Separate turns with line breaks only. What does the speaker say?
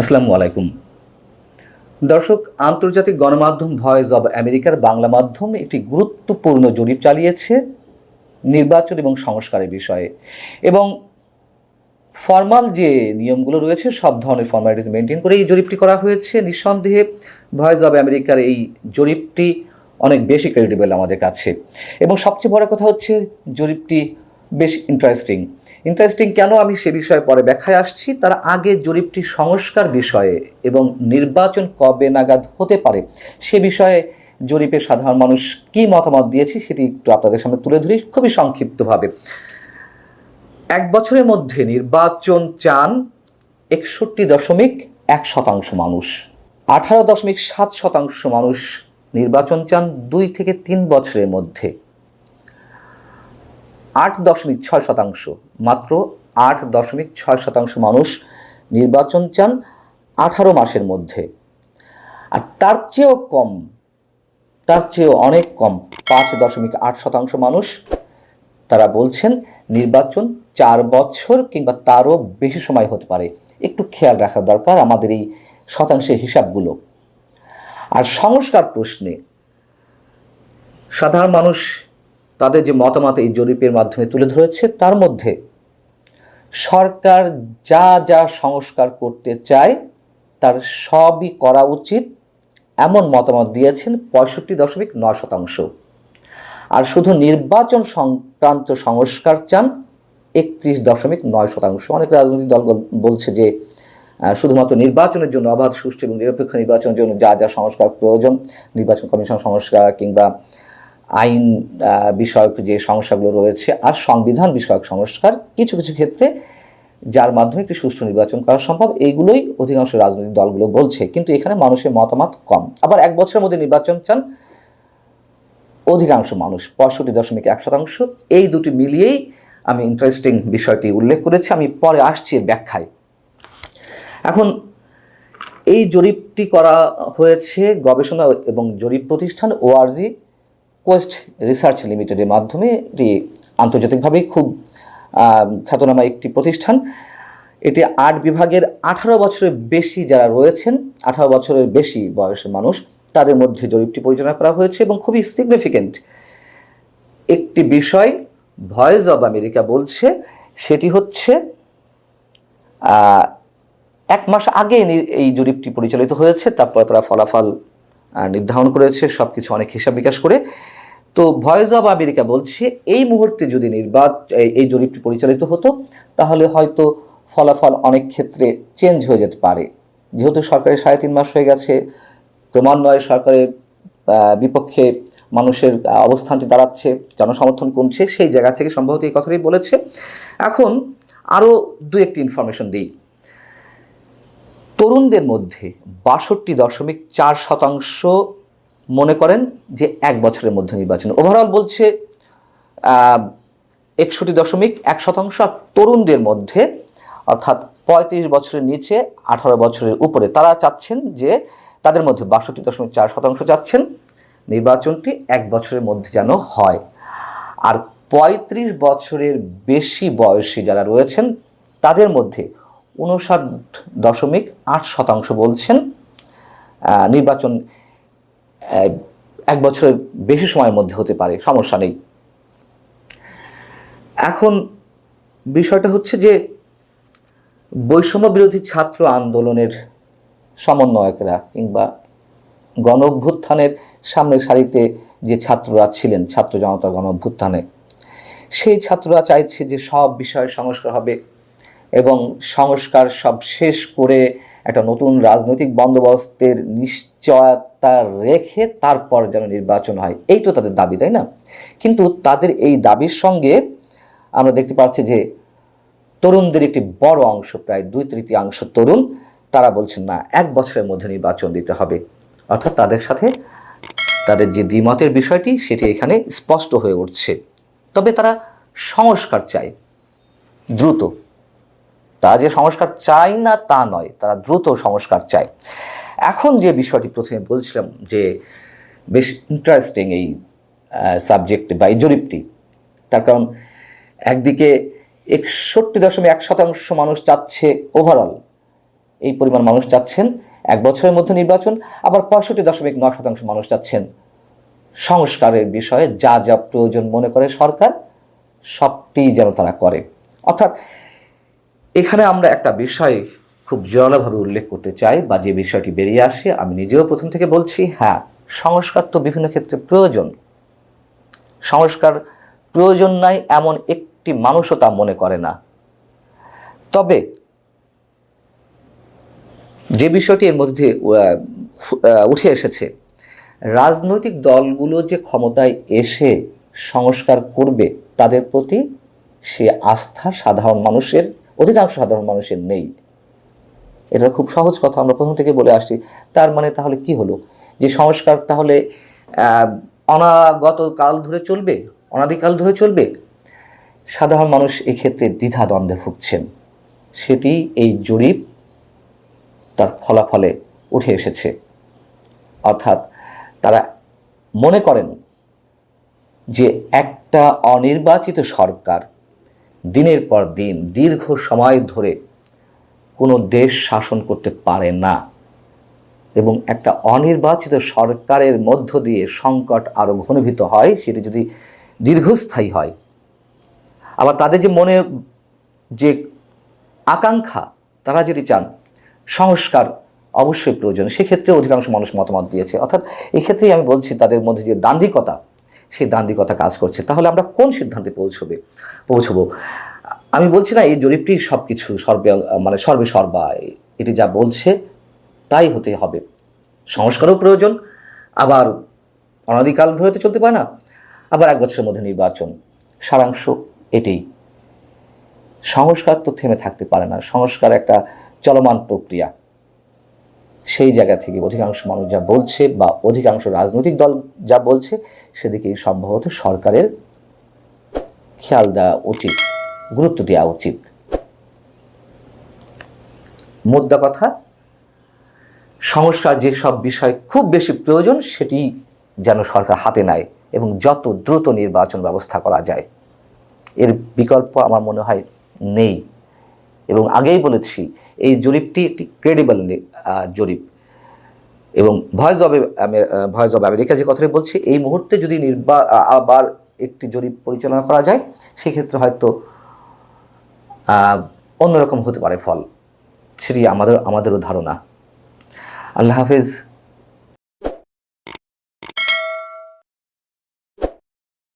আসসালামু আলাইকুম। দর্শক, আন্তর্জাতিক গণমাধ্যম ভয়েস অব আমেরিকার বাংলা মাধ্যম একটি গুরুত্বপূর্ণ জরিপ চালিয়েছে নির্বাচন এবং সংস্কারের বিষয়ে। এবং ফর্মাল যে নিয়মগুলো রয়েছে, সব ধরনের ফর্মালিটিস মেনটেন করে এই জরিপটি করা হয়েছে। নিঃসন্দেহে ভয়েস অব আমেরিকার এই জরিপটি অনেক বেশি ক্রেডিবল আমাদের কাছে। এবং সবচেয়ে বড় কথা হচ্ছে, জরিপটি বেশ ইন্টারেস্টিং ইন্টারেস্টিং কেন আমি সে বিষয়ে পরে ব্যাখ্যায় আসছি? তার আগে জরিপটি সংস্কার বিষয়ে এবং নির্বাচন কবে নাগাদ হতে পারে সে বিষয়ে জরিপে সাধারণ মানুষ কি মতামত দিয়েছে সেটি একটু আপনাদের সামনে তুলে ধরি খুবই সংক্ষিপ্তভাবে। এক বছরের মধ্যে নির্বাচন চান একষট্টি দশমিক এক শতাংশ মানুষ। আঠারো দশমিক সাত শতাংশ মানুষ নির্বাচন চান দুই থেকে তিন বছরের মধ্যে। আট দশমিক ছয় শতাংশ। মাত্র আট দশমিক ছয় শতাংশ মানুষ নির্বাচন চান আঠারো মাসের মধ্যে। আর তার চেয়েও কম, তার চেয়েও অনেক কম, পাঁচ দশমিক আট শতাংশ মানুষ, তারা বলছেন নির্বাচন চার বছর কিংবা তারও বেশি সময় হতে পারে। একটু খেয়াল রাখা দরকার আমাদের এই শতাংশের হিসাবগুলো। আর সংস্কার প্রশ্নে সাধারণ মানুষ তাদের যে মতামত এই জরিপের মাধ্যমে তুলে ধরেছে, তার মধ্যে সরকার যা যা সংস্কার করতে চায়, তার সবই করা উচিত। এমন মতামত দিয়েছেন পঁয়ষট্টি দশমিক নয় শতাংশ। আর শুধু নির্বাচন সংক্রান্ত সংস্কার চান, একত্রিশ দশমিক নয় শতাংশ। অনেক রাজনৈতিক দল বলছে যে শুধুমাত্র নির্বাচনের জন্য অবাধ, সুষ্ঠু এবং নিরপেক্ষ নির্বাচনের জন্য যা যা সংস্কার প্রয়োজন, নির্বাচন কমিশন সংস্কার কিংবা আইন বিষয়ক যে সমস্যাগুলো রয়েছে আর সংবিধান বিষয়ক সংস্কার কিছু কিছু ক্ষেত্রে যার মাধ্যমে একটি সুষ্ঠু নির্বাচন করা সম্ভব এইগুলোই অধিকাংশ রাজনৈতিক দলগুলো বলছে। কিন্তু এখানে মানুষের মতামত কম। আবার এক বছরের মধ্যে নির্বাচন চান অধিকাংশ মানুষ, পঁয়ষট্টি দশমিক এক শতাংশ। এই দুটি মিলিয়েই আমি ইন্টারেস্টিং বিষয়টি উল্লেখ করেছি। আমি পরে আসছি ব্যাখ্যায়। এখন, এই জরিপটি করা হয়েছে গবেষণা এবং জরিপ প্রতিষ্ঠান ওআরজি কোয়েস্ট রিসার্চ লিমিটেডের মাধ্যমে এটি আন্তর্জাতিকভাবেই খুব খ্যাতনামা একটি প্রতিষ্ঠান। এটি আর্ট বিভাগের আঠারো বছরের বেশি যারা রয়েছেন, আঠারো বছরের বেশি বয়সের মানুষ, তাদের মধ্যে জরিপটি পরিচালনা করা হয়েছে এবং খুবই সিগনিফিকেন্ট একটি বিষয় ভয়েস অব আমেরিকা বলছে, সেটি হচ্ছে এক মাস আগে এই জরিপটি পরিচালিত হয়েছে, তারপরে তারা ফলাফল নির্ধারণ করেছে সব কিছু অনেক হিসাব বিকাশ করে। তো ভয়েস অব আমেরিকা বলছে, এই মুহূর্তে যদি নির্বাচ, এই- এই জরিপটি পরিচালিত হতো, তাহলে হয়তো ফলাফল অনেক ক্ষেত্রে চেঞ্জ হয়ে যেতে পারে। যেহেতু সরকারের সাড়ে তিন মাস হয়ে গেছে, ক্রমান্বয়ে সরকারের বিপক্ষে মানুষের অবস্থানটি দাঁড়াচ্ছে, জনসমর্থন কমছে, সেই জায়গা থেকে সম্ভবত এই কথাটাই বলেছে। এখন আরও দু একটি ইনফরমেশন দিই। তরুণদের মধ্যে বাষট্টি দশমিক চার শতাংশ মনে করেন যে এক বছরের মধ্যে নির্বাচন। ওভারঅল বলছে একষট্টি দশমিক এক শতাংশ, আর তরুণদের মধ্যে অর্থাৎ পঁয়ত্রিশ বছরের নিচে আঠারো বছরের উপরে তারা চাচ্ছেন যে তাদের মধ্যে বাষট্টি দশমিক চার শতাংশ চাচ্ছেন, নির্বাচনটি এক বছরের মধ্যে যেন হয়। আর পঁয়ত্রিশ বছরের বেশি বয়সী যারা রয়েছেন, তাদের মধ্যে উনষাট দশমিক আট শতাংশ বলছেন। নির্বাচন এক বছরের বেশি সময়ের মধ্যে হতে পারে, সমস্যা নেই। এখন বিষয়টা হচ্ছে যে বৈষম্য বিরোধী ছাত্র আন্দোলনের সমন্বয়করা কিংবা গণ অভ্যুত্থানের সামনের সারিতে যে ছাত্ররা ছিলেন, ছাত্র জনতার গণ অভ্যুত্থানে সেই ছাত্ররা চাইছে যে সব বিষয়ে সংস্কার হবে। এবং সংস্কার সব শেষ করে একটা নতুন রাজনৈতিক বন্দোবস্তের নিশ্চয়তা রেখে তারপর যেন নির্বাচন হয়। এই তো তাদের দাবি, তাই না? কিন্তু তাদের এই দাবির সঙ্গে আমরা দেখতে পাচ্ছি যে তরুণদের একটি বড় অংশ, প্রায় দুই তৃতীয়াংশ তরুণ, তারা বলছেন, না, এক বছরের মধ্যে নির্বাচন দিতে হবে। অর্থাৎ তাদের সাথে তাদের যে দ্বিমতের বিষয়টি, সেটি এখানে স্পষ্ট হয়ে উঠছে। তবে তারা সংস্কার চায় দ্রুত। তারা যে সংস্কার চায় না তা নয়, তারা দ্রুত সংস্কার চায়। এখন যে বিষয়টি প্রথমে বলছিলাম যে বেশ ইন্টারেস্টিং এই সাবজেক্ট বা এই জরিপটি, তার কারণ একদিকে একষট্টি দশমিক এক শতাংশ মানুষ চাচ্ছে ওভারঅল এই পরিমাণ মানুষ চাচ্ছেন এক বছরের মধ্যে নির্বাচন, আবার পঁয়ষট্টি দশমিক নয় শতাংশ মানুষ চাচ্ছেন সংস্কারের বিষয়ে যা যা প্রয়োজন মনে করে সরকার, সবটি যেন তারা করে। অর্থাৎ এখানে আমরা একটা বিষয় খুব জোরালোভাবে উল্লেখ করতে চাই বা যে বিষয়টি বেরিয়ে আসে, আমি নিজেও প্রথম থেকে বলছি হ্যাঁ সংস্কার তো বিভিন্ন ক্ষেত্রে প্রয়োজন। সংস্কার প্রয়োজন নাই, এমন একটি মানুষও তা মনে করে না। তবে যে বিষয়টি এর মধ্যে উঠে এসেছে, রাজনৈতিক দলগুলো যে ক্ষমতায় এসে সংস্কার করবে, তাদের প্রতি সে আস্থা সাধারণ মানুষের অধিকাংশ সাধারণ মানুষের নেই। এটা খুব সহজ কথা, আমরা প্রথম থেকে বলে আসছি। তার মানে তাহলে কি হলো? যে সংস্কার তাহলে অনাগত কাল ধরে চলবে? অনাদিকাল ধরে চলবে? সাধারণ মানুষ এক্ষেত্রে দ্বিধা দ্বন্দ্বে ভুগছেন। সেটি এই জরিপ তার ফলাফলে উঠে এসেছে। অর্থাৎ তারা মনে করেন যে একটা অনির্বাচিত সরকার দিনের পর দিন, দীর্ঘ সময় ধরে কোনো দেশ শাসন করতে পারে না এবং একটা অনির্বাচিত সরকারের মধ্য দিয়ে সংকট আরও ঘনীভূত হয়, সেটি যদি দীর্ঘস্থায়ী হয়। আবার তাদের যে মনে, যে আকাঙ্ক্ষা, তারা যদি চান সংস্কার অবশ্যই প্রয়োজন, সেক্ষেত্রে অধিকাংশ মানুষ মতামত দিয়েছে। অর্থাৎ এক্ষেত্রেই আমি বলছি তাদের মধ্যে যে দান্দিকতা সেই দান্দিকতা কাজ করছে। তাহলে আমরা কোন সিদ্ধান্তে পৌঁছবে? পৌঁছবো? আমি বলছি না, এই জরিপটি সব কিছু সর্বে মানে সর্বে সর্বা, এটি যা বলছে তাই হতে হবে। সংস্কারও প্রয়োজন, আবার অনাদিকাল ধরে তো চলতে পারে না, আবার এক বছরের মধ্যে নির্বাচন। সারাংশ এটাই। সংস্কার তো থেমে থাকতে পারে না। সংস্কার একটা চলমান প্রক্রিয়া। সেই জায়গা থেকে অধিকাংশ মানুষ যা বলছে বা অধিকাংশ রাজনৈতিক দল যা বলছে, সেদিকেই সম্ভবত সরকারের খেয়াল দেওয়া উচিত, গুরুত্ব দেওয়া উচিত। মোদ্দা কথা, সংস্কার যেসব বিষয় খুব বেশি প্রয়োজন, সেটি যেন সরকার হাতে নেয় এবং যত দ্রুত নির্বাচন ব্যবস্থা করা যায়। এর বিকল্প আমার মনে হয় নেই। এবং আগেই বলেছি, এই জরিপটি একটি ক্রেডিবল জরিপ। এবং voice of voice of America যে কথাটি বলছি, এই মুহূর্তে যদি নির্বা আবার একটি জরিপ পরিচালনা করা যায়, সেক্ষেত্রে হয়তো অন্যরকম হতে পারে ফল। সেটি আমাদের, আমাদেরও ধারণা। আল্লাহ হাফেজ।